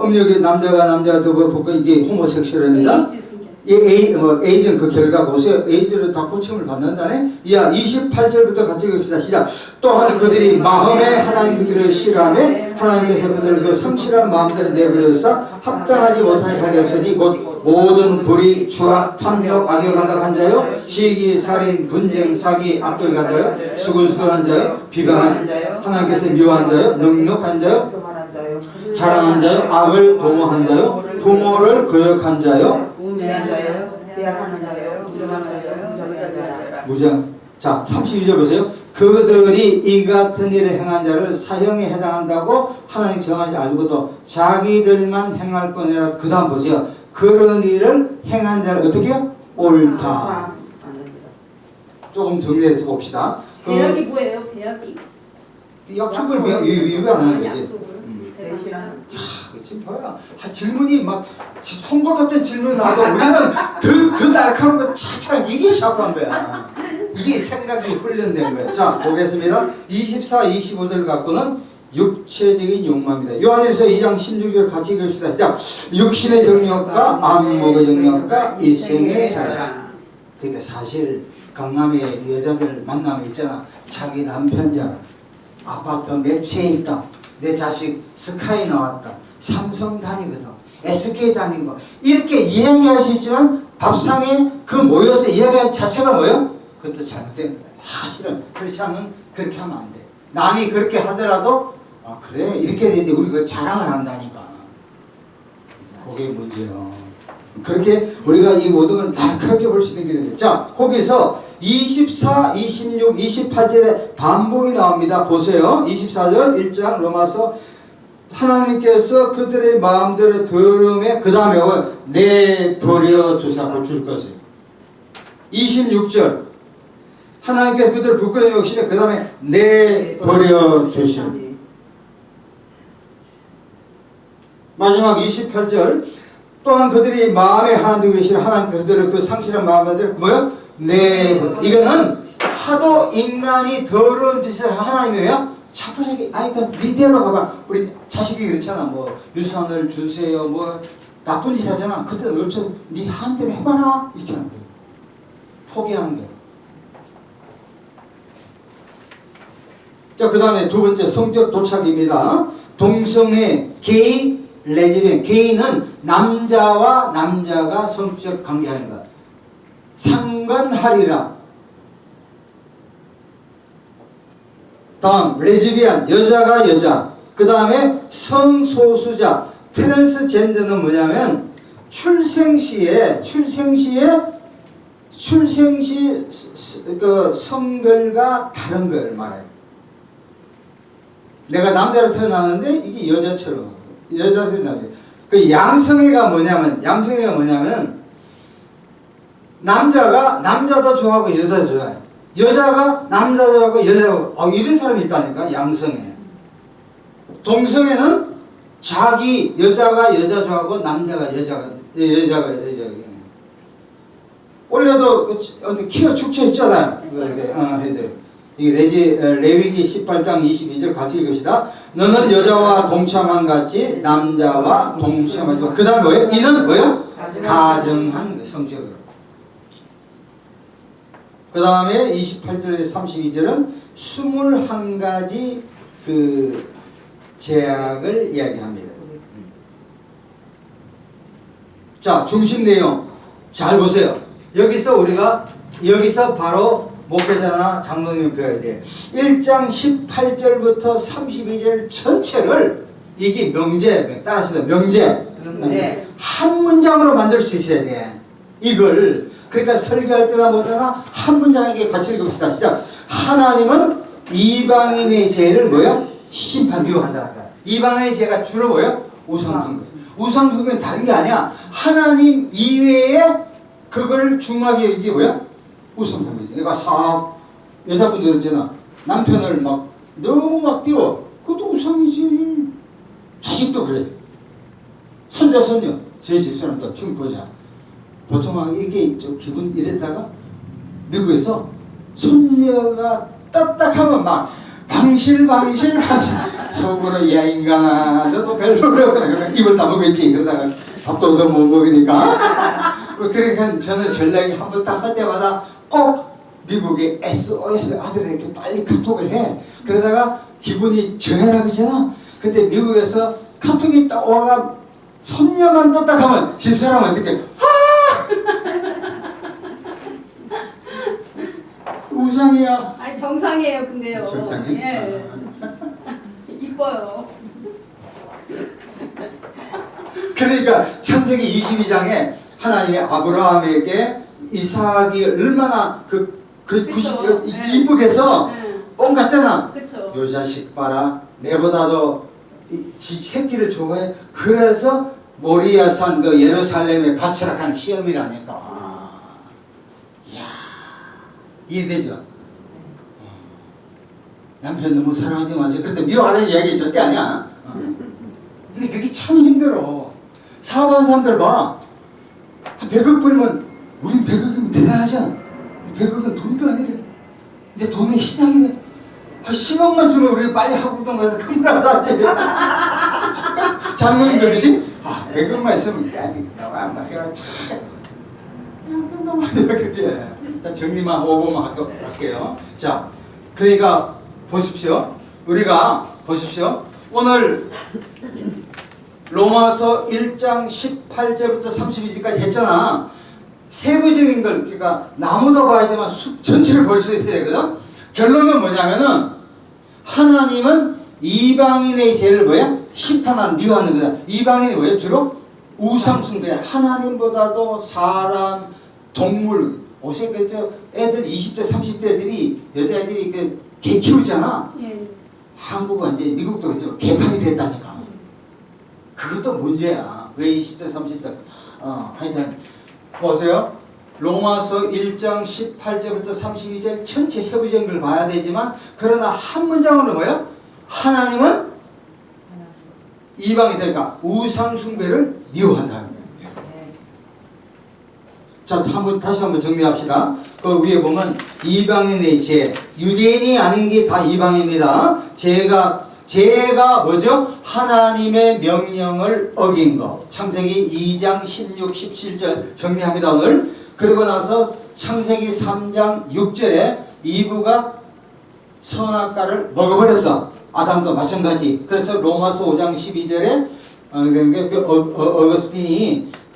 음력이 남자가 남자도 뭐 이게 호모섹슈얼입니다. 이 에이, 뭐, 에이즈는 그 결과 보세요. 에이즈를 다 고침을 받는다네. 이야, 28절부터 같이 읽읍시다. 시작. 또한 그들이 마음에 하나님께를 싫어하며 하나님께서 그들을 그 성실한 마음대로 내버려둬서 합당하지 못하게 하게 하시니 곧 모든 불의, 추악, 탐욕, 악에 가득한 자요, 시기, 살인, 분쟁, 사기, 악독에 간 자요, 수근수근한 자요, 비방한 하나님께서 미워한 자요, 능력한 자요, 자랑한 자요, 악을 도모한 자요, 부모를 거역한 자요. 무장. 자, 32절 보세요. 그들이 이 같은 일을 행한 자를 사형에 해당한다고 하나님 정하지 알고도 자기들만 행할 뿐이라 그 다음 보세요. 그런 일을 행한 자를 어떻게 해요? 옳다. 조금 정리해서 봅시다. 그 배역이 뭐예요? 배역이? 약속을 위- 위- 위반하는 거지. 배신하는. 그치 뭐야 아, 질문이 막 송과 같은 질문 나도 우리는 더, 더 날카로운 거 차차 이게 샤프한 거야. 이게 생각이 훈련된 거야. 자 보겠습니다. 24, 25절 갖고는 육체적인 욕망입니다. 요한일서 2장 16절 같이 읽읍시다. 자 육신의 정욕과 안목의 정욕과 일생의 사랑. 그러니까 사실 강남에 여자들 만나면 있잖아. 자기 남편 잘 아파트 몇채 있다 내 자식 스카이 나왔다. 삼성 다니거든. SK 다니고 이렇게 이야기할 수 있지만 밥상에 그 모여서 이야기한 자체가 뭐예요? 그것도 잘못된 거야 사실은 그렇지 않은 그렇게 하면 안 돼. 남이 그렇게 하더라도 아 그래 이렇게 되는데 우리 그 자랑을 한다니까. 그게 문제예요. 그렇게 우리가 이 모든 걸 날카롭게 볼 수 있는 게 됩니다. 자, 거기서 24, 26, 28절에 반복이 나옵니다. 보세요. 24절 1장 로마서 하나님께서 그들의 마음대로 더러움에 그 다음에 내버려 두사 고칠 것을 26절 하나님께서 그들을 부끄러워 여기시며 그 다음에 내버려 두심 마지막 28절 또한 그들이 마음에 하나님 계시는 하나님 그들을 그 상실한 마음들 뭐요? 네 이거는 하도 인간이 더러운 짓을 하나님이에요. 자꾸 자기 아이가 니대로 가봐. 우리 자식이 그렇잖아. 뭐 유산을 주세요. 뭐 나쁜 짓 하잖아. 그때 어쩌 네 한대로 해봐라. 있잖아. 포기하는 거야. 자 그 다음에 두 번째 성적 도착입니다. 동성애 게이 레즈비언 게이는 남자와 남자가 성적 관계하는 것 상관하리라. 다음 레즈비언 여자가 여자. 그 다음에 성소수자. 트랜스젠더는 뭐냐면 출생시에 출생시에 출생시 그 성별과 다른 걸 말해요. 내가 남자로 태어나는데 이게 여자처럼 여자로 태어나는데. 그 양성애가 뭐냐면 양성애가 뭐냐면 남자가 남자도 좋아하고 여자도 좋아해 여자가 남자도 좋아하고 여자도 어, 이런 사람이 있다니까 양성애 동성애는 자기 여자가 여자 좋아하고 남자가 여자가 여자가 여자 원래도 그 치- 어디 키워 축제 했잖아요 이렇게, 어, 해서 이 레지, 어, 레위기 18장 22절 같이 읽읍시다. 너는 여자와 동참한 같이 남자와 동참하지 마. 그 다음 뭐예요? 이는 뭐예요? 가정한 거, 성적으로. 그 다음에 28절에 32절은 21가지 그 제약을 이야기합니다. 자, 중심 내용 잘 보세요. 여기서 우리가 여기서 바로 목회자나 장로님이 배워야 돼. 1장 18절부터 32절 전체를 이게 명제, 따라서 명제. 명제. 한 문장으로 만들 수 있어야 돼. 이걸 그러니까 설교할 때나 뭐다나 한 문장에게 같이 읽읍시다. 시작. 하나님은 이방인의 죄를 뭐요? 심판 미워한다. 이방인의 죄가 주로 뭐요? 우상숭배. 우상숭배는 다른 게 아니야. 하나님 이외에 그걸 중하게 이게 뭐야? 우상숭배지. 그러니까 사업 여자분들 있잖아. 남편을 막 너무 막 띄워. 그것도 우상이지. 자식도 그래. 손자 손녀 제 집사람도 지금 보자 보통 막 이렇게 좀 기분 이랬다가 미국에서 손녀가 딱딱하면 막 방실 방실 방실 속으로 야 인간아 너도 별로라고 그래 입을 다먹었지. 그러다가 밥도 얻어 못 먹으니까. 그러니까 저는 전략이 한 번 딱 할 때마다 꼭 미국의 SOS 아들에게 빨리 카톡을 해. 그러다가 기분이 정해라그잖아 근데 미국에서 카톡이 딱 와가 손녀만 떴다 하면 집사람 어떻게 아 우상이야 아니 정상이에요 근데요. 정상이? 예. 이뻐요. 그러니까 창세기 22장에 하나님이 아브라함에게 이삭이 얼마나 그, 그 그쵸. 90, 네. 이쁘게 해서 네. 뻥 같잖아. 그렇죠. 요 자식 봐라. 내보다도 이, 지 새끼를 좋아해. 그래서 모리아산 그 예루살렘에 바치라 한 시험이라니까. 이해되죠? 어. 남편 너무 사랑하지 마세요. 그때 미워하는 이야기 절대 아니야. 어. 근데 그게 참 힘들어. 사업하는 사람들 봐. 한 100억 벌면 우린 100억이면 대단하잖아. 100억은 돈도 아니래. 이제 돈의 시장이네. 한 10억만 주면 우리 빨리 한국동 가서 하자 하지. 장모님 그러지? 아, 100억만 있으면 아직 나와 막 해가 참. 그냥 깜깜하네요, 그게. 자, 정리만 5번만 할게- 할게요. 자, 그러니까 보십시오. 우리가 보십시오. 오늘 로마서 1장 18절부터 32절까지 했잖아. 세부적인 걸, 그러니까 나무도 봐야지만 숲 전체를 볼 수 있어야 되거든. 결론은 뭐냐면은 하나님은 이방인의 죄를 뭐야? 심판한 미워하는 거다. 이방인이 뭐야? 주로 우상숭배. 하나님보다도 사람, 동물, 옷에 그저 애들 20대, 30대들이 여자애들이 그 개 키우잖아. 예. 한국은 이제 미국도 그렇죠. 개판이 됐다니까. 그것도 문제야. 왜 20대, 30대. 어, 하여튼, 보세요. 로마서 1장 18절부터 32절 전체 세부적인 걸 봐야 되지만, 그러나 한 문장으로 뭐요? 하나님은 이방이 되니까 우상 숭배를 미워한다는 거예요. 자, 한번 다시 한번 정리합시다. 그 위에 보면 이방인의 죄, 유대인이 아닌 게 다 이방입니다. 죄가 죄가 뭐죠? 하나님의 명령을 어긴 거. 창세기 2장 16, 17절 정리합니다 오늘. 그러고 나서 창세기 3장 6절에 이브가 선악과를 먹어버렸어. 아담도 마찬가지. 그래서 로마서 5장 12절에 어, 그, 그, 어, 어,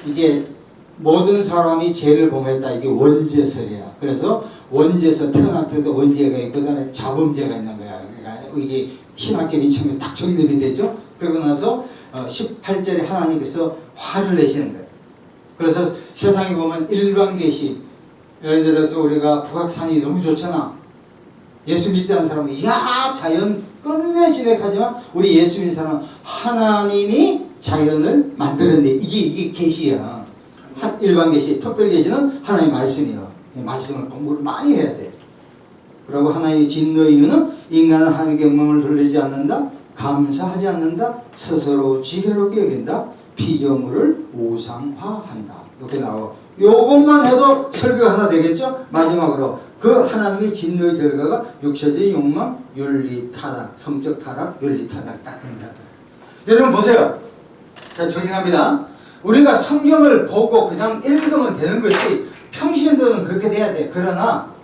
이제 모든 사람이 죄를 범했다. 이게 원죄설이야. 그래서 원죄설 태어날 때도 원죄가 있고 그다음에 자범죄가 있는 거야. 그러니까 이게 신학적인 측면에서 딱 정립이 되죠. 그러고 나서 어, 18절에 하나님께서 화를 내시는 거예요. 그래서 세상에 보면 일반 계시 예를 들어서 우리가 북악산이 너무 좋잖아. 예수 믿지 않는 사람은 야 자연 끝내주네 하지만 우리 예수 믿는 사람은 하나님이 자연을 만들었네. 이게 이게 계시야. 한 일반 계시, 특별 계시는 하나님의 말씀이요. 이 말씀을 공부를 많이 해야 돼. 그리고 하나님의 진노의 이유는 인간은 하나님께 영광을 돌리지 않는다, 감사하지 않는다, 스스로 지혜롭게 여긴다, 피조물을 우상화한다. 이렇게 나오고 요것만 해도 설교가 하나 되겠죠? 마지막으로 그 하나님의 진노의 결과가 육체적인 욕망, 윤리 타락, 성적 타락, 윤리 타락 딱 된다. 여러분 보세요. 자 정리합니다. 우리가 성경을 보고 그냥 읽으면 되는 거지 평신도는 그렇게 돼야 돼. 그러나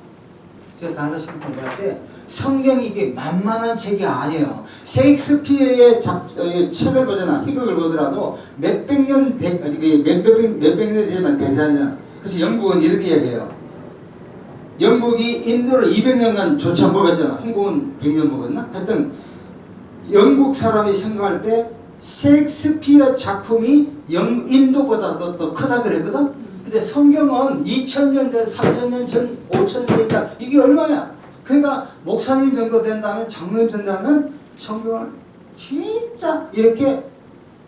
제가 시간 공부할 때 성경이 이게 만만한 책이 아니에요. 셰익스피어의 작, 어, 책을 보잖아. 희극을 보더라도 몇백 년, 그 몇백, 몇백 년 되지만 대단하잖아. 그래서 영국은 이렇게 이야기해요. 영국이 인도를 200년간 조차 먹었잖아. 한국은 100년 먹었나? 하여튼 영국 사람이 생각할 때 셰익스피어 작품이 영, 인도보다도 더 크다 그랬거든? 근데 성경은 2000년 전, 3000년 전, 5000년 전이니까 이게 얼마야? 그러니까 목사님 정도 된다면, 장로님 된다면 성경을 진짜 이렇게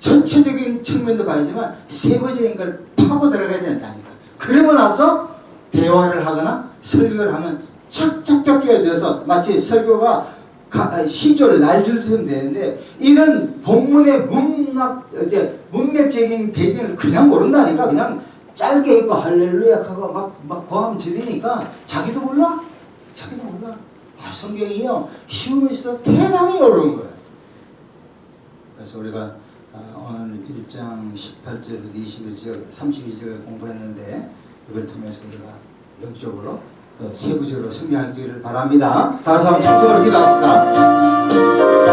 전체적인 측면도 봐야지만 세부적인 걸 파고 들어가야 된다니까. 그러고 나서 대화를 하거나 설교를 하면 착착착 끼어져서 마치 설교가 가- 시조를 날줄처럼 되는데 이런 본문의 문학 이제 문맥적인 배경을 그냥 모른다니까? 그냥 짧게 읽고 할렐루야 하고 막막 고함 지르니까 자기도 몰라? 자기도 몰라. 아 성경이요? 쉬우면서도 대단히 어려운 거야. 그래서 우리가 어, 오늘 1장 18절부터 22절, 32절 공부했는데 이걸 통해서 우리가 영적으로 또 세부적으로 성장하기를 바랍니다. 다 같이 한번 기도로 기도합시다.